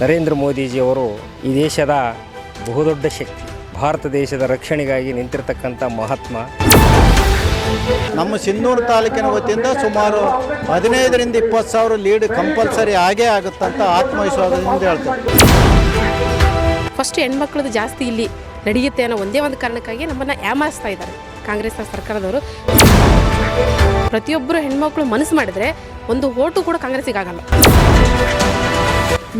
ನರೇಂದ್ರ ಮೋದಿಜಿಯವರು ಈ ದೇಶದ ಬಹುದೊಡ್ಡ ಶಕ್ತಿ ಭಾರತ ದೇಶದ ರಕ್ಷಣೆಗಾಗಿ ನಿಂತಿರ್ತಕ್ಕಂಥ ಮಹಾತ್ಮ. ನಮ್ಮ ಸಿಂಧೂರು ತಾಲೂಕಿನ ವತಿಯಿಂದ ಸುಮಾರು ಹದಿನೈದರಿಂದ ಇಪ್ಪತ್ತು ಸಾವಿರ ಲೀಡ್ ಕಂಪಲ್ಸರಿ ಆಗೇ ಆಗುತ್ತಂತ ಆತ್ಮವಿಶ್ವಾಸದಿಂದ ಹೇಳ್ತಾರೆ. ಫಸ್ಟ್ ಹೆಣ್ಮಕ್ಳದ್ದು ಜಾಸ್ತಿ ಇಲ್ಲಿ ನಡೆಯುತ್ತೆ ಅನ್ನೋ ಒಂದೇ ಒಂದು ಕಾರಣಕ್ಕಾಗಿ ನಮ್ಮನ್ನು ಯಾಮಾರಿಸ್ತಾ ಇದ್ದಾರೆ ಕಾಂಗ್ರೆಸ್ ಸರ್ಕಾರದವರು. ಪ್ರತಿಯೊಬ್ಬರು ಹೆಣ್ಮಕ್ಳು ಮನಸ್ಸು ಮಾಡಿದ್ರೆ ಒಂದು ಓಟು ಕೂಡ ಕಾಂಗ್ರೆಸ್ಸಿಗೆ ಆಗಲ್ಲ.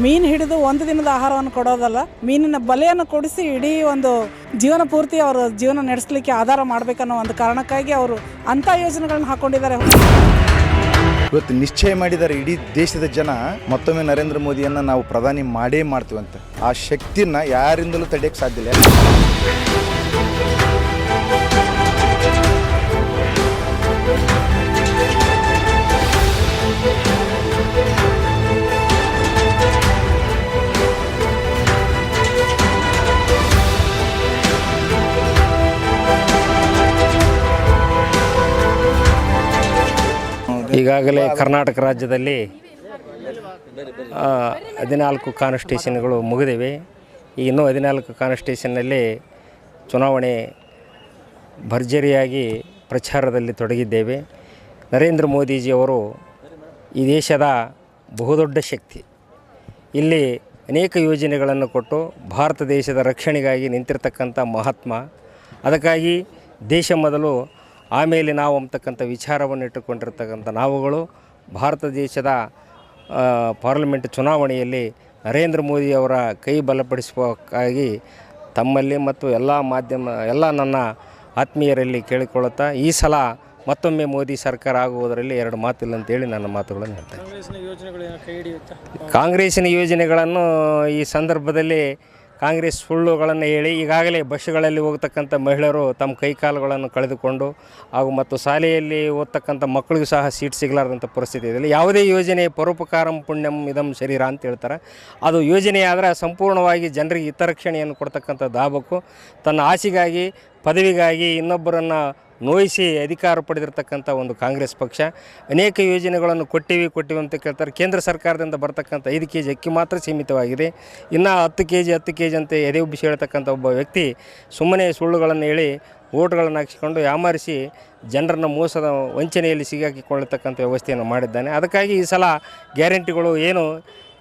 ಮೀನು ಹಿಡಿದು ಒಂದು ದಿನದ ಆಹಾರವನ್ನು ಕೊಡೋದಲ್ಲ, ಮೀನಿನ ಬಲೆಯನ್ನು ಕೊಡಿಸಿ ಇಡೀ ಒಂದು ಜೀವನ ಪೂರ್ತಿ ಅವರು ಜೀವನ ನಡೆಸಲಿಕ್ಕೆ ಆಧಾರ ಮಾಡಬೇಕನ್ನೋ ಒಂದು ಕಾರಣಕ್ಕಾಗಿ ಅವರು ಅಂಥ ಯೋಜನೆಗಳನ್ನು ಹಾಕೊಂಡಿದ್ದಾರೆ. ಇವತ್ತು ನಿಶ್ಚಯ ಮಾಡಿದ್ದಾರೆ ಇಡೀ ದೇಶದ ಜನ, ಮತ್ತೊಮ್ಮೆ ನರೇಂದ್ರ ಮೋದಿಯನ್ನು ನಾವು ಪ್ರಧಾನಿ ಮಾಡೇ ಮಾಡ್ತೀವಂತ. ಆ ಶಕ್ತಿಯನ್ನು ಯಾರಿಂದಲೂ ತಡೆಯಕ್ಕೆ ಸಾಧ್ಯ ಈಗಾಗಲೇ ಕರ್ನಾಟಕ ರಾಜ್ಯದಲ್ಲಿ ಹದಿನಾಲ್ಕು ಕಾನ್ಸ್ಟಿಟ್ಯೂಷನ್ಗಳು ಮುಗಿದಿವೆ. ಈಗ ಇನ್ನೂ ಹದಿನಾಲ್ಕು ಕಾನ್ಸ್ಟಿಟ್ಯೂಷನ್ನಲ್ಲಿ ಚುನಾವಣೆ ಭರ್ಜರಿಯಾಗಿ ಪ್ರಚಾರದಲ್ಲಿ ತೊಡಗಿದ್ದೇವೆ. ನರೇಂದ್ರ ಮೋದಿಜಿಯವರು ಈ ದೇಶದ ಬಹುದೊಡ್ಡ ಶಕ್ತಿ. ಇಲ್ಲಿ ಅನೇಕ ಯೋಜನೆಗಳನ್ನು ಕೊಟ್ಟು ಭಾರತ ದೇಶದ ರಕ್ಷಣೆಗಾಗಿ ನಿಂತಿರ್ತಕ್ಕಂಥ ಮಹಾತ್ಮ. ಅದಕ್ಕಾಗಿ ದೇಶ ಮೊದಲು ಆಮೇಲೆ ನಾವು ಅಂಬತಕ್ಕಂಥ ವಿಚಾರವನ್ನು ಇಟ್ಟುಕೊಂಡಿರ್ತಕ್ಕಂಥ ನಾವುಗಳು ಭಾರತ ದೇಶದ ಪಾರ್ಲಿಮೆಂಟ್ ಚುನಾವಣೆಯಲ್ಲಿ ನರೇಂದ್ರ ಮೋದಿಯವರ ಕೈ ಬಲಪಡಿಸುವಕ್ಕಾಗಿ ತಮ್ಮಲ್ಲಿ ಮತ್ತು ಎಲ್ಲ ಮಾಧ್ಯಮ ಎಲ್ಲ ನನ್ನ ಆತ್ಮೀಯರಲ್ಲಿ ಕೇಳಿಕೊಳ್ಳುತ್ತಾ ಈ ಸಲ ಮತ್ತೊಮ್ಮೆ ಮೋದಿ ಸರ್ಕಾರ ಆಗುವುದರಲ್ಲಿ ಎರಡು ಮಾತಿಲ್ಲ ಅಂತೇಳಿ ನನ್ನ ಮಾತುಗಳನ್ನು ಹೇಳ್ತೇನೆ. ಕಾಂಗ್ರೆಸ್ಸಿನ ಯೋಜನೆಗಳನ್ನು ಈ ಸಂದರ್ಭದಲ್ಲಿ ಕಾಂಗ್ರೆಸ್ ಸುಳ್ಳುಗಳನ್ನು ಹೇಳಿ ಈಗಾಗಲೇ ಬಸ್ಸುಗಳಲ್ಲಿ ಹೋಗ್ತಕ್ಕಂಥ ಮಹಿಳೆಯರು ತಮ್ಮ ಕೈಕಾಲುಗಳನ್ನು ಕಳೆದುಕೊಂಡು ಹಾಗೂ ಮತ್ತು ಶಾಲೆಯಲ್ಲಿ ಓದ್ತಕ್ಕಂಥ ಮಕ್ಕಳಿಗೂ ಸಹ ಸೀಟ್ ಸಿಗಲಾರ್ದಂಥ ಪರಿಸ್ಥಿತಿ ಇದೆ. ಯಾವುದೇ ಯೋಜನೆ ಪರೋಪಕಾರಂ ಪುಣ್ಯಂ ಇದಂ ಶರೀರ ಅಂತ ಹೇಳ್ತಾರೆ. ಅದು ಯೋಜನೆ ಆದರೆ ಸಂಪೂರ್ಣವಾಗಿ ಜನರಿಗೆ ಹಿತರಕ್ಷಣೆಯನ್ನು ಕೊಡ್ತಕ್ಕಂಥ ದಾಬಕ್ಕು ತನ್ನ ಆಸೆಗಾಗಿ ಪದವಿಗಾಗಿ ಇನ್ನೊಬ್ಬರನ್ನು ನೋಯಿಸಿ ಅಧಿಕಾರ ಪಡೆದಿರತಕ್ಕಂಥ ಒಂದು ಕಾಂಗ್ರೆಸ್ ಪಕ್ಷ. ಅನೇಕ ಯೋಜನೆಗಳನ್ನು ಕೊಟ್ಟಿವಿ ಕೊಟ್ಟಿವಿ ಅಂತ ಕೇಳ್ತಾರೆ. ಕೇಂದ್ರ ಸರ್ಕಾರದಿಂದ ಬರ್ತಕ್ಕಂಥ ಐದು ಕೆ ಜಿ ಅಕ್ಕಿ ಮಾತ್ರ ಸೀಮಿತವಾಗಿದೆ. ಇನ್ನು ಹತ್ತು ಕೆ ಜಿ ಹತ್ತು ಕೆ ಜಿ ಅಂತ ಎದೆ ಉಬ್ಬಿಸಿ ಹೇಳ್ತಕ್ಕಂಥ ಒಬ್ಬ ವ್ಯಕ್ತಿ ಸುಮ್ಮನೆ ಸುಳ್ಳುಗಳನ್ನು ಹೇಳಿ ಓಟ್ಗಳನ್ನು ಹಾಕಿಸಿಕೊಂಡು ಯಾಮಾರಿಸಿ ಜನರನ್ನು ಮೋಸದ ವಂಚನೆಯಲ್ಲಿ ಸಿಗಾಕಿಕೊಳ್ಳತಕ್ಕಂಥ ವ್ಯವಸ್ಥೆಯನ್ನು ಮಾಡಿದ್ದಾನೆ. ಅದಕ್ಕಾಗಿ ಈ ಸಲ ಗ್ಯಾರಂಟಿಗಳು ಏನು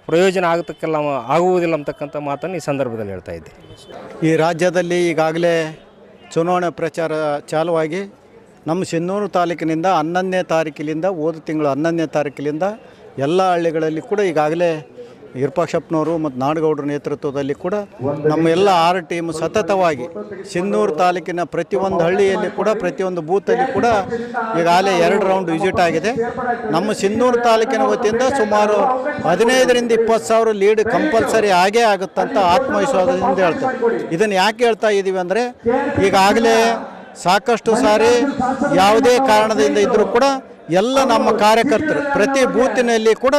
ಪ್ರಯೋಜನ ಆಗತಕ್ಕೆಲ್ಲ, ಆಗುವುದಿಲ್ಲ ಅಂತಕ್ಕಂಥ ಮಾತನ್ನು ಈ ಸಂದರ್ಭದಲ್ಲಿ ಹೇಳ್ತಾ ಇದ್ದೆ. ಈ ರಾಜ್ಯದಲ್ಲಿ ಈಗಾಗಲೇ ಚುನಾವಣೆ ಪ್ರಚಾರ ಚಾಲುವಾಗಿ ನಮ್ಮ ಸಿನ್ನೂರು ತಾಲೂಕಿನಿಂದ ಹನ್ನೊಂದನೇ ತಾರೀಕಿನಿಂದ ಹೋದ ತಿಂಗಳು ಹನ್ನೊಂದನೇ ತಾರೀಕಿನಿಂದ ಎಲ್ಲ ಹಳ್ಳಿಗಳಲ್ಲಿ ಕೂಡ ಈಗಾಗಲೇ ವಿರೂಪಾಕ್ಷಪ್ಪನವರು ಮತ್ತು ನಾಡಗೌಡರ ನೇತೃತ್ವದಲ್ಲಿ ಕೂಡ ನಮ್ಮ ಎಲ್ಲ ಆರು ಟೀಮ್ ಸತತವಾಗಿ ಸಿಂಧೂರು ತಾಲೂಕಿನ ಪ್ರತಿಯೊಂದು ಹಳ್ಳಿಯಲ್ಲಿ ಕೂಡ, ಪ್ರತಿಯೊಂದು ಬೂತಲ್ಲಿ ಕೂಡ ಈಗಾಗಲೇ ಎರಡು ರೌಂಡ್ ವಿಸಿಟ್ ಆಗಿದೆ. ನಮ್ಮ ಸಿಂಧೂರು ತಾಲೂಕಿನ ವತಿಯಿಂದ ಸುಮಾರು ಹದಿನೈದರಿಂದ ಇಪ್ಪತ್ತು ಸಾವಿರ ಲೀಡ್ ಕಂಪಲ್ಸರಿ ಆಗೇ ಆಗುತ್ತಂತ ಆತ್ಮವಿಶ್ವಾಸದಿಂದ ಹೇಳ್ತಾರೆ ಇದನ್ನು ಯಾಕೆ ಹೇಳ್ತಾ ಇದ್ದೀವಿ ಅಂದರೆ, ಈಗಾಗಲೇ ಸಾಕಷ್ಟು ಸಾರಿ ಯಾವುದೇ ಕಾರಣದಿಂದ ಇದ್ದರೂ ಕೂಡ ಎಲ್ಲ ನಮ್ಮ ಕಾರ್ಯಕರ್ತರು ಪ್ರತಿ ಬೂತಿನಲ್ಲಿ ಕೂಡ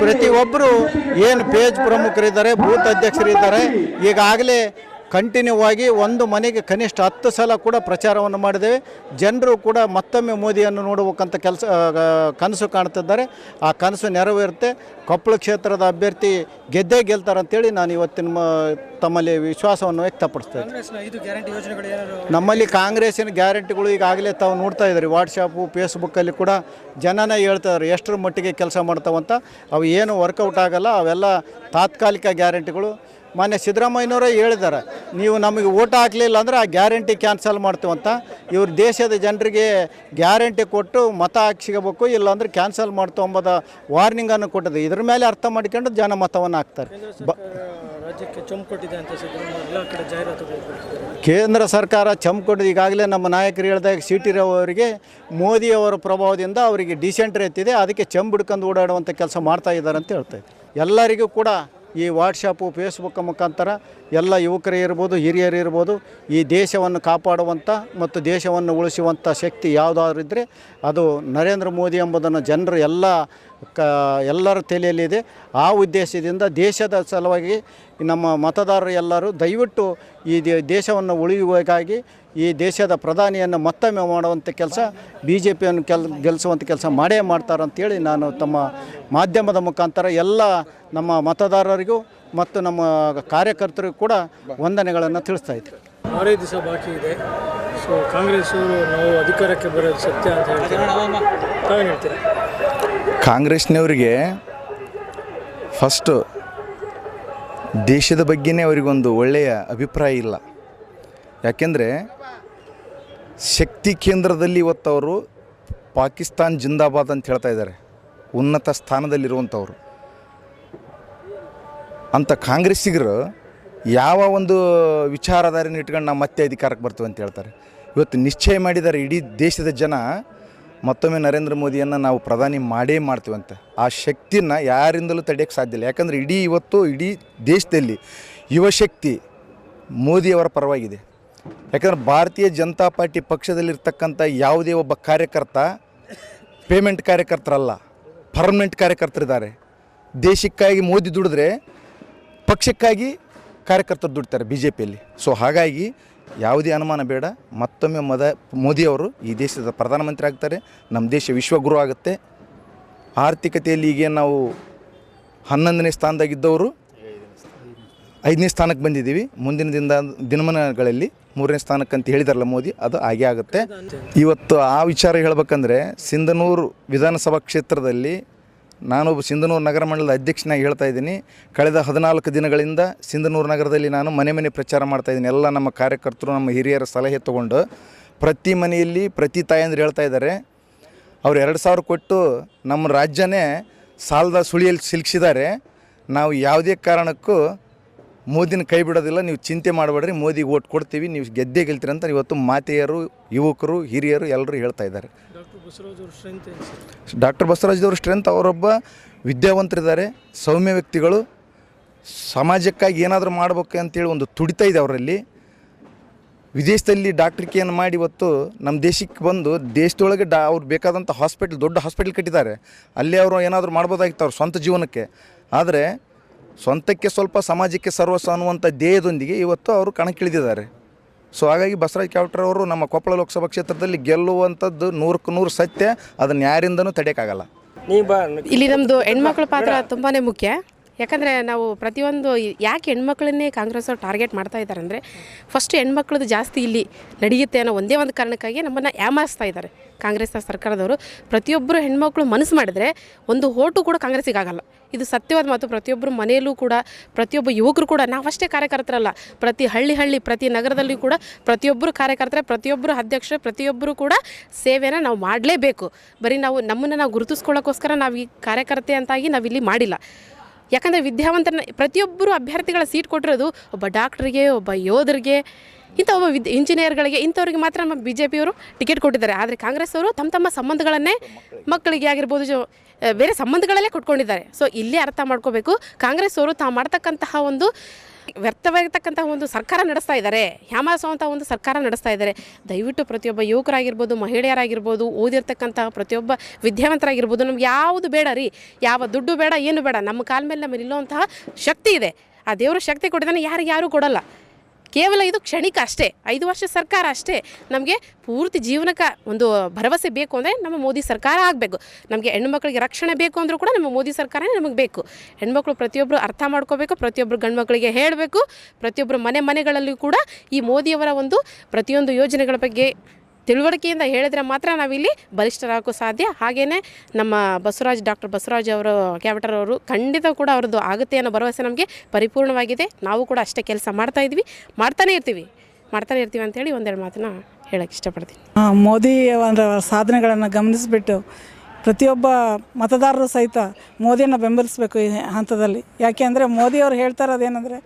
ಪ್ರತಿಯೊಬ್ಬರು ಏನು ಪೇಜ್ ಪ್ರಮುಖರಿದ್ದಾರೆ ಬೂತ್ ಅಧ್ಯಕ್ಷರಿದ್ದಾರೆ ಈಗಾಗಲೇ ಕಂಟಿನ್ಯೂ ಆಗಿ ಒಂದು ಮನೆಗೆ ಕನಿಷ್ಠ ಹತ್ತು ಸಲ ಕೂಡ ಪ್ರಚಾರವನ್ನು ಮಾಡಿದ್ದೇವೆ. ಜನರು ಕೂಡ ಮತ್ತೊಮ್ಮೆ ಮೋದಿಯನ್ನು ನೋಡಬೇಕಂತ ಕೆಲಸ ಕನಸು ಕಾಣ್ತಿದ್ದಾರೆ. ಆ ಕನಸು ನೆರವೇರುತ್ತೆ. ಕೊಪ್ಪಳ ಕ್ಷೇತ್ರದ ಅಭ್ಯರ್ಥಿ ಗೆದ್ದೇ ಗೆಲ್ತಾರೆ ಅಂತೇಳಿ ನಾನು ಇವತ್ತಿನ ತಮ್ಮಲ್ಲಿ ವಿಶ್ವಾಸವನ್ನು ವ್ಯಕ್ತಪಡಿಸ್ತೇನೆ ನಮ್ಮಲ್ಲಿ ಕಾಂಗ್ರೆಸ್ಸಿನ ಗ್ಯಾರಂಟಿಗಳು ಈಗಾಗಲೇ ತಾವು ನೋಡ್ತಾ ಇದ್ದಾರೆ. ವಾಟ್ಸಾಪು ಫೇಸ್ಬುಕ್ಕಲ್ಲಿ ಕೂಡ ಜನನ ಹೇಳ್ತಾರೆ ಎಷ್ಟರ ಮಟ್ಟಿಗೆ ಕೆಲಸ ಮಾಡ್ತಾವಂತ. ಅವು ಏನು ವರ್ಕೌಟ್ ಆಗಲ್ಲ. ಅವೆಲ್ಲ ತಾತ್ಕಾಲಿಕ ಗ್ಯಾರಂಟಿಗಳು. ಮಾನ್ಯ ಸಿದ್ದರಾಮಯ್ಯನವರೇ ಹೇಳಿದ್ದಾರೆ ನೀವು ನಮಗೆ ಓಟ್ ಹಾಕಲಿಲ್ಲ ಅಂದರೆ ಆ ಗ್ಯಾರಂಟಿ ಕ್ಯಾನ್ಸಲ್ ಮಾಡ್ತೀವಂತ ಇವ್ರು ದೇಶದ ಜನರಿಗೆ ಗ್ಯಾರಂಟಿ ಕೊಟ್ಟು ಮತ ಹಾಕ್ಸಿಗಬೇಕು ಇಲ್ಲಾಂದ್ರೆ ಕ್ಯಾನ್ಸಲ್ ಮಾಡ್ತು ಎಂಬುದ ವಾರ್ನಿಂಗನ್ನು ಕೊಟ್ಟಿದೆ. ಇದ್ರ ಮೇಲೆ ಅರ್ಥ ಮಾಡಿಕೊಂಡು ಜನ ಮತವನ್ನು ಹಾಕ್ತಾರೆ. ಕೇಂದ್ರ ಸರ್ಕಾರ ಚಮ್ಕೊಂಡಿದೆ ಈಗಾಗಲೇ ನಮ್ಮ ನಾಯಕರು ಹೇಳಿದಾಗ ಸಿ ಟಿ ರಾವ್ ಅವರಿಗೆ ಮೋದಿ ಅವರ ಪ್ರಭಾವದಿಂದ ಅವರಿಗೆ ಡಿಸೆಂಟ್ರಿ ಎತ್ತಿದೆ. ಅದಕ್ಕೆ ಚಮ್ ಹಿಡ್ಕೊಂಡು ಓಡಾಡುವಂಥ ಕೆಲಸ ಮಾಡ್ತಾ ಇದ್ದಾರೆ ಅಂತ ಹೇಳ್ತಾ ಇದ್ದಾರೆ. ಎಲ್ಲರಿಗೂ ಕೂಡ ಈ ವಾಟ್ಸಪ್ಪು ಫೇಸ್ಬುಕ್ ಮುಖಾಂತರ ಎಲ್ಲ ಯುವಕರೇ ಇರ್ಬೋದು, ಹಿರಿಯರು ಇರ್ಬೋದು, ಈ ದೇಶವನ್ನು ಕಾಪಾಡುವಂಥ ಮತ್ತು ದೇಶವನ್ನು ಉಳಿಸುವಂಥ ಶಕ್ತಿ ಯಾವುದಾದ್ರೂ ಇದ್ದರೆ ಅದು ನರೇಂದ್ರ ಮೋದಿ ಎಂಬುದನ್ನು ಜನರು ಎಲ್ಲ ಕ, ಎಲ್ಲರ ತಲೆಯಲ್ಲಿದೆ ಆ ಉದ್ದೇಶದಿಂದ ದೇಶದ ಸಲುವಾಗಿ ನಮ್ಮ ಮತದಾರರು ಎಲ್ಲರೂ ದಯವಿಟ್ಟು ಈ ದೇಶವನ್ನು ಉಳಿಯುವಾಗಾಗಿ ಈ ದೇಶದ ಪ್ರಧಾನಿಯನ್ನು ಮತ್ತೊಮ್ಮೆ ಮಾಡುವಂಥ ಕೆಲಸ ಬಿ ಜೆ ಪಿಯನ್ನು ಕೆಲ್ ಗೆಲ್ಲಿಸುವಂಥ ಕೆಲಸ ಮಾಡೇ ಮಾಡ್ತಾರೆ ಅಂತೇಳಿ ನಾನು ತಮ್ಮ ಮಾಧ್ಯಮದ ಮುಖಾಂತರ ಎಲ್ಲ ನಮ್ಮ ಮತದಾರರಿಗೂ ಮತ್ತು ನಮ್ಮ ಕಾರ್ಯಕರ್ತರಿಗೂ ಕೂಡ ವಂದನೆಗಳನ್ನು ತಿಳಿಸ್ತಾ ಇದ್ದೀವಿ ಆರೇ ದಿವಸ ಬಾಕಿ ಇದೆ. ಸೊ ಕಾಂಗ್ರೆಸ್ ಅವರು ನಾವು ಅಧಿಕಾರಕ್ಕೆ ಬರೋದು ಸತ್ಯ ಅಂತ ಹೇಳ್ತೀರಾ? ಕಾಂಗ್ರೆಸ್ನವರಿಗೆ ಫಸ್ಟು ದೇಶದ ಬಗ್ಗೆನೇ ಅವರಿಗೊಂದು ಒಳ್ಳೆಯ ಅಭಿಪ್ರಾಯ ಇಲ್ಲ. ಯಾಕೆಂದರೆ ಶಕ್ತಿ ಕೇಂದ್ರದಲ್ಲಿ ಇವತ್ತು ಅವರು ಪಾಕಿಸ್ತಾನ್ ಜಿಂದಾಬಾದ್ ಅಂತ ಹೇಳ್ತಾ ಇದ್ದಾರೆ. ಉನ್ನತ ಸ್ಥಾನದಲ್ಲಿರುವಂಥವ್ರು. ಅಂಥ ಕಾಂಗ್ರೆಸ್ಸಿಗರು ಯಾವ ಒಂದು ವಿಚಾರಧಾರೆಯನ್ನು ಇಟ್ಕೊಂಡು ನಾವು ಮತ್ತೆ ಅಧಿಕಾರಕ್ಕೆ ಬರ್ತೀವಿ ಅಂತ ಹೇಳ್ತಾರೆ. ಇವತ್ತು ನಿಶ್ಚಯ ಮಾಡಿದ್ದಾರೆ ಇಡೀ ದೇಶದ ಜನ ಮತ್ತೊಮ್ಮೆ ನರೇಂದ್ರ ಮೋದಿಯನ್ನು ನಾವು ಪ್ರಧಾನಿ ಮಾಡೇ ಮಾಡ್ತೀವಂತೆ ಆ ಶಕ್ತಿನ ಯಾರಿಂದಲೂ ತಡೆಯೋಕ್ಕೆ ಸಾಧ್ಯ ಇಲ್ಲ. ಯಾಕಂದರೆ ಇಡೀ ಇವತ್ತು ಇಡೀ ದೇಶದಲ್ಲಿ ಯುವಶಕ್ತಿ ಮೋದಿಯವರ ಪರವಾಗಿದೆ. ಯಾಕಂದ್ರೆ ಭಾರತೀಯ ಜನತಾ ಪಾರ್ಟಿ ಪಕ್ಷದಲ್ಲಿರ್ತಕ್ಕಂಥ ಯಾವುದೇ ಒಬ್ಬ ಕಾರ್ಯಕರ್ತ ಪೇಮೆಂಟ್ ಕಾರ್ಯಕರ್ತರಲ್ಲ ಪರ್ಮನೆಂಟ್ ಕಾರ್ಯಕರ್ತರಿದ್ದಾರೆ. ದೇಶಕ್ಕಾಗಿ ಮೋದಿ ದುಡಿದ್ರೆ ಪಕ್ಷಕ್ಕಾಗಿ ಕಾರ್ಯಕರ್ತರು ದುಡ್ತಾರೆ ಬಿ ಜೆ ಪಿಯಲ್ಲಿ ಸೊ ಹಾಗಾಗಿ ಯಾವುದೇ ಅನುಮಾನ ಬೇಡ, ಮತ್ತೊಮ್ಮೆ ಮದ ಮೋದಿಯವರು ಈ ದೇಶದ ಪ್ರಧಾನಮಂತ್ರಿ ಆಗ್ತಾರೆ, ನಮ್ಮ ದೇಶ ವಿಶ್ವಗುರು ಆಗುತ್ತೆ. ಆರ್ಥಿಕತೆಯಲ್ಲಿ ಈಗ ನಾವು ಹನ್ನೊಂದನೇ ಸ್ಥಾನದಾಗಿದ್ದವರು ಐದನೇ ಸ್ಥಾನಕ್ಕೆ ಬಂದಿದ್ದೀವಿ. ಮುಂದಿನ ದಿನ ದಿನಮಾನಗಳಲ್ಲಿ ಮೂರನೇ ಸ್ಥಾನಕ್ಕೆ ಅಂತ ಹೇಳಿದಾರಲ್ಲ ಮೋದಿ, ಅದು ಹಾಗೆ ಆಗುತ್ತೆ. ಇವತ್ತು ಆ ವಿಚಾರ ಹೇಳ್ಬೇಕಂದ್ರೆ ಸಿಂಧನೂರು ವಿಧಾನಸಭಾ ಕ್ಷೇತ್ರದಲ್ಲಿ ನಾನು ಸಿಂಧನೂರು ನಗರ ಮಂಡಲದ ಅಧ್ಯಕ್ಷನಾಗಿ ಹೇಳ್ತಾ ಇದ್ದೀನಿ. ಕಳೆದ ಹದಿನಾಲ್ಕು ದಿನಗಳಿಂದ ಸಿಂಧನೂರು ನಗರದಲ್ಲಿ ನಾನು ಮನೆ ಮನೆ ಪ್ರಚಾರ ಮಾಡ್ತಾ ಇದ್ದೀನಿ. ಎಲ್ಲ ನಮ್ಮ ಕಾರ್ಯಕರ್ತರು, ನಮ್ಮ ಹಿರಿಯರ ಸಲಹೆ ತೊಗೊಂಡು ಪ್ರತಿ ಮನೆಯಲ್ಲಿ ಪ್ರತಿ ತಾಯಂದ್ರು ಹೇಳ್ತಾ ಇದ್ದಾರೆ. ಅವ್ರು ಎರಡು ಸಾವಿರ ಕೊಟ್ಟು ನಮ್ಮ ರಾಜ್ಯನೇ ಸಾಲದ ಸುಳಿಯಲ್ಲಿ ಸಿಲುಕಿಸಿದ್ದಾರೆ. ನಾವು ಯಾವುದೇ ಕಾರಣಕ್ಕೂ ಮೋದಿನ ಕೈ ಬಿಡೋದಿಲ್ಲ ನೀವು ಚಿಂತೆ ಮಾಡಬೇಡ್ರಿ ಮೋದಿಗೆ ಓಟ್ ಕೊಡ್ತೀವಿ ನೀವು ಗೆದ್ದೇ ಗೆಲ್ತೀರಿ ಅಂತ ಇವತ್ತು ಮಾತೆಯರು ಯುವಕರು ಹಿರಿಯರು ಎಲ್ಲರೂ ಹೇಳ್ತಾ ಇದ್ದಾರೆ. ಡಾಕ್ಟರ್ ಬಸವರಾಜದವರು ಸ್ಟ್ರೆಂತ್ ಅವರೊಬ್ಬ ವಿದ್ಯಾವಂತರಿದ್ದಾರೆ ಸೌಮ್ಯ ವ್ಯಕ್ತಿಗಳು. ಸಮಾಜಕ್ಕಾಗಿ ಏನಾದರೂ ಮಾಡಬೇಕು ಅಂತೇಳಿ ಒಂದು ತುಡಿತ ಇದೆ ಅವರಲ್ಲಿ. ವಿದೇಶದಲ್ಲಿ ಡಾಕ್ಟ್ರಿಕೆಯನ್ನು ಮಾಡಿ ಇವತ್ತು ನಮ್ಮ ದೇಶಕ್ಕೆ ಬಂದು ದೇಶದೊಳಗೆ ಡಾ ಅವ್ರು ಬೇಕಾದಂಥ ಹಾಸ್ಪಿಟ್ಲ್ ದೊಡ್ಡ ಹಾಸ್ಪಿಟ್ಲ್ ಕಟ್ಟಿದ್ದಾರೆ. ಅಲ್ಲಿ ಅವರು ಏನಾದರೂ ಮಾಡ್ಬೋದಾಗಿತ್ತು ಅವ್ರ ಸ್ವಂತ ಜೀವನಕ್ಕೆ. ಆದರೆ ಸ್ವಂತಕ್ಕೆ ಸ್ವಲ್ಪ ಸಮಾಜಕ್ಕೆ ಸರ್ವಸ್ವ ಅನ್ನುವಂಥ ಧ್ಯೇಯದೊಂದಿಗೆ ಇವತ್ತು ಅವರು ಕಣಕ್ಕಿಳಿದಿದ್ದಾರೆ. ಸೊ ಹಾಗಾಗಿ ಬಸವರಾಜ್ ಕ್ಯಾಪ್ಟರ್ ಅವರು ನಮ್ಮ ಕೊಪ್ಪಳ ಲೋಕಸಭಾ ಕ್ಷೇತ್ರದಲ್ಲಿ ಗೆಲ್ಲುವಂಥದ್ದು ನೂರಕ್ಕೆ ನೂರು ಸತ್ಯ ಅದನ್ನು ಯಾರಿಂದನೂ ತಡೆಯೋಕ್ಕಾಗಲ್ಲ ನೀ ಬಾ ಇಲ್ಲಿ ನಮ್ಮದು ಹೆಣ್ಮಕ್ಳ ಪಾತ್ರ ತುಂಬಾ ಮುಖ್ಯ. ಯಾಕಂದರೆ ನಾವು ಪ್ರತಿಯೊಂದು ಯಾಕೆ ಹೆಣ್ಮಕ್ಳನ್ನೇ ಕಾಂಗ್ರೆಸ್ ಅವ್ರು ಟಾರ್ಗೆಟ್ ಮಾಡ್ತಾ ಇದ್ದಾರೆ ಅಂದರೆ ಫಸ್ಟ್ ಹೆಣ್ಮಕ್ಳದ್ದು ಜಾಸ್ತಿ ಇಲ್ಲಿ ನಡೆಯುತ್ತೆ ಅನ್ನೋ ಒಂದೇ ಒಂದು ಕಾರಣಕ್ಕಾಗಿ ನಮ್ಮನ್ನು ಯಾಮಾರಿಸ್ತಾ ಇದ್ದಾರೆ. ಕಾಂಗ್ರೆಸ್ ಸರ್ಕಾರದವರು ಪ್ರತಿಯೊಬ್ಬರು ಹೆಣ್ಮಕ್ಳು ಮನಸ್ಸು ಮಾಡಿದ್ರೆ ಒಂದು ಓಟು ಕೂಡ ಕಾಂಗ್ರೆಸ್ಸಿಗೆ ಆಗಲ್ಲ. ಇದು ಸತ್ಯವಾದ ಮಾತು. ಪ್ರತಿಯೊಬ್ಬರು ಮನೆಯಲ್ಲೂ ಕೂಡ, ಪ್ರತಿಯೊಬ್ಬ ಯುವಕರು ಕೂಡ ನಾವಷ್ಟೇ ಕಾರ್ಯಕರ್ತರಲ್ಲ. ಪ್ರತಿ ಹಳ್ಳಿ ಹಳ್ಳಿ, ಪ್ರತಿ ನಗರದಲ್ಲಿ ಕೂಡ ಪ್ರತಿಯೊಬ್ಬರು ಕಾರ್ಯಕರ್ತರೆ, ಪ್ರತಿಯೊಬ್ಬರು ಅಧ್ಯಕ್ಷರು, ಪ್ರತಿಯೊಬ್ಬರು ಕೂಡ ಸೇವೆನ ನಾವು ಮಾಡಲೇಬೇಕು. ಬರೀ ನಾವು ನಮ್ಮನ್ನು ನಾವು ಗುರುತಿಸ್ಕೊಳ್ಳೋಕ್ಕೋಸ್ಕರ ನಾವು ಈ ಕಾರ್ಯಕರ್ತೆ ಅಂತಾಗಿ ನಾವಿಲ್ಲಿ ಮಾಡಿಲ್ಲ. ಯಾಕಂದರೆ ವಿದ್ಯಾವಂತನ ಪ್ರತಿಯೊಬ್ಬರು ಅಭ್ಯರ್ಥಿಗಳ ಸೀಟ್ ಕೊಟ್ಟಿರೋದು ಒಬ್ಬ ಡಾಕ್ಟ್ರಿಗೆ ಒಬ್ಬ ಯೋಧರಿಗೆ. ಇಂಥ ಒಬ್ಬ ವಿದ್ ಇಂಜಿನಿಯರ್ಗಳಿಗೆ ಇಂಥವ್ರಿಗೆ ಮಾತ್ರ ನಮ್ಮ ಬಿ ಜೆ ಪಿಯವರು ಟಿಕೆಟ್ ಕೊಟ್ಟಿದ್ದಾರೆ. ಆದರೆ ಕಾಂಗ್ರೆಸ್ ಅವರು ತಮ್ಮ ತಮ್ಮ ಸಂಬಂಧಗಳನ್ನೇ ಮಕ್ಕಳಿಗೆ ಆಗಿರ್ಬೋದು ಬೇರೆ ಸಂಬಂಧಗಳಲ್ಲೇ ಕೊಟ್ಕೊಂಡಿದ್ದಾರೆ. ಸೊ ಇಲ್ಲೇ ಅರ್ಥ ಮಾಡ್ಕೋಬೇಕು. ಕಾಂಗ್ರೆಸ್ ಅವರು ತಾವು ಮಾಡ್ತಕ್ಕಂತಹ ಒಂದು ವ್ಯರ್ಥವಾಗಿರ್ತಕ್ಕಂಥ ಒಂದು ಸರ್ಕಾರ ನಡೆಸ್ತಾ ಇದ್ದಾರೆ. ಹ್ಯಾಮಾಸುವಂಥ ಒಂದು ಸರ್ಕಾರ ನಡೆಸ್ತಾ ಇದ್ದಾರೆ. ದಯವಿಟ್ಟು ಪ್ರತಿಯೊಬ್ಬ ಯುವಕರಾಗಿರ್ಬೋದು, ಮಹಿಳೆಯರಾಗಿರ್ಬೋದು, ಓದಿರ್ತಕ್ಕಂತಹ ಪ್ರತಿಯೊಬ್ಬ ವಿದ್ಯಾವಂತರಾಗಿರ್ಬೋದು, ನಮ್ಗೆ ಯಾವುದು ಬೇಡ ರೀ. ಯಾವ ದುಡ್ಡು ಬೇಡ, ಏನು ಬೇಡ. ನಮ್ಮ ಕಾಲ ಮೇಲೆ ನಮ್ಮ ನಿಲ್ಲುವಂತಹ ಶಕ್ತಿ ಇದೆ. ಆ ದೇವರು ಶಕ್ತಿ ಕೊಟ್ಟಿದ್ದಾನೆ ಯಾರಿಗೆ ಯಾರೂ ಕೊಡಲ್ಲ. ಕೇವಲ ಇದು ಕ್ಷಣಿಕ ಅಷ್ಟೇ, ಐದು ವರ್ಷ ಸರ್ಕಾರ ಅಷ್ಟೇ. ನಮಗೆ ಪೂರ್ತಿ ಜೀವನಕ್ಕೆ ಒಂದು ಭರವಸೆ ಬೇಕು ಅಂದರೆ ನಮ್ಮ ಮೋದಿ ಸರ್ಕಾರ ಆಗಬೇಕು. ನಮಗೆ ಹೆಣ್ಣು ಮಕ್ಕಳಿಗೆ ರಕ್ಷಣೆ ಬೇಕು ಅಂದರೂ ಕೂಡ ನಮ್ಮ ಮೋದಿ ಸರ್ಕಾರನೇ ನಮಗೆ ಬೇಕು. ಹೆಣ್ಮಕ್ಳು ಪ್ರತಿಯೊಬ್ಬರು ಅರ್ಥ ಮಾಡ್ಕೋಬೇಕು ಪ್ರತಿಯೊಬ್ಬರು ಗಂಡು ಮಕ್ಕಳಿಗೆ ಹೇಳಬೇಕು ಪ್ರತಿಯೊಬ್ಬರು ಮನೆ ಮನೆಗಳಲ್ಲೂ ಕೂಡ ಈ ಮೋದಿಯವರ ಒಂದು ಪ್ರತಿಯೊಂದು ಯೋಜನೆಗಳ ಬಗ್ಗೆ ತಿಳುವಳಿಕೆಯಿಂದ ಹೇಳಿದ್ರೆ ಮಾತ್ರ ನಾವಿಲ್ಲಿ ಬಲಿಷ್ಠರಾಗೋ ಸಾಧ್ಯ. ಹಾಗೆಯೇ ನಮ್ಮ ಬಸವರಾಜ್, ಡಾಕ್ಟರ್ ಬಸವರಾಜ್ ಅವರು, ಕ್ಯಾಬಿಟರ್ ಅವರು ಖಂಡಿತ ಕೂಡ ಅವ್ರದ್ದು ಆಗುತ್ತೆ ಅನ್ನೋ ಭರವಸೆ ನಮಗೆ ಪರಿಪೂರ್ಣವಾಗಿದೆ. ನಾವು ಕೂಡ ಅಷ್ಟೇ ಕೆಲಸ ಮಾಡ್ತಾ ಇದ್ವಿ. ಮಾಡ್ತಾನೆ ಇರ್ತೀವಿ. ಮಾಡ್ತಾನೆ ಇರ್ತೀವಿ ಅಂತೇಳಿ ಒಂದೆರಡು ಮಾತನ್ನ ಹೇಳಕ್ಕೆ ಇಷ್ಟಪಡ್ತೀನಿ. ಮೋದಿ ಅವರ ಸಾಧನೆಗಳನ್ನು ಗಮನಿಸಿಬಿಟ್ಟು ಪ್ರತಿಯೊಬ್ಬ ಮತದಾರರು ಸಹಿತ ಮೋದಿಯನ್ನು ಬೆಂಬಲಿಸಬೇಕು ಈ ಹಂತದಲ್ಲಿ. ಯಾಕೆ ಅಂದರೆ ಮೋದಿಯವರು ಹೇಳ್ತಾ ಇರೋದೇನೆಂದರೆ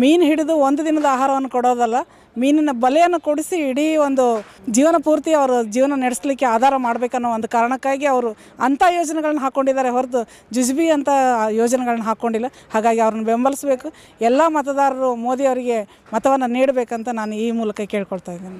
ಮೀನು ಹಿಡಿದು ಒಂದು ದಿನದ ಆಹಾರವನ್ನು ಕೊಡೋದಲ್ಲ, ಮೀನಿನ ಬಲೆಯನ್ನು ಕೊಡಿಸಿ ಇಡೀ ಒಂದು ಜೀವನ ಪೂರ್ತಿ ಅವರು ಜೀವನ ನಡೆಸಲಿಕ್ಕೆ ಆಧಾರ ಮಾಡಬೇಕನ್ನೋ ಒಂದು ಕಾರಣಕ್ಕಾಗಿ ಅವರು ಅಂಥ ಯೋಜನೆಗಳನ್ನ ಹಾಕ್ಕೊಂಡಿದ್ದಾರೆ ಹೊರತು ಜುಜ್ಬಿ ಅಂತ ಯೋಜನೆಗಳನ್ನ ಹಾಕ್ಕೊಂಡಿಲ್ಲ ಹಾಗಾಗಿ ಅವ್ರನ್ನ ಬೆಂಬಲಿಸಬೇಕು. ಎಲ್ಲ ಮತದಾರರು ಮೋದಿಯವರಿಗೆ ಮತವನ್ನು ನೀಡಬೇಕಂತ ನಾನು ಈ ಮೂಲಕ ಕೇಳ್ಕೊಳ್ತಾ ಇದ್ದೀನಿ.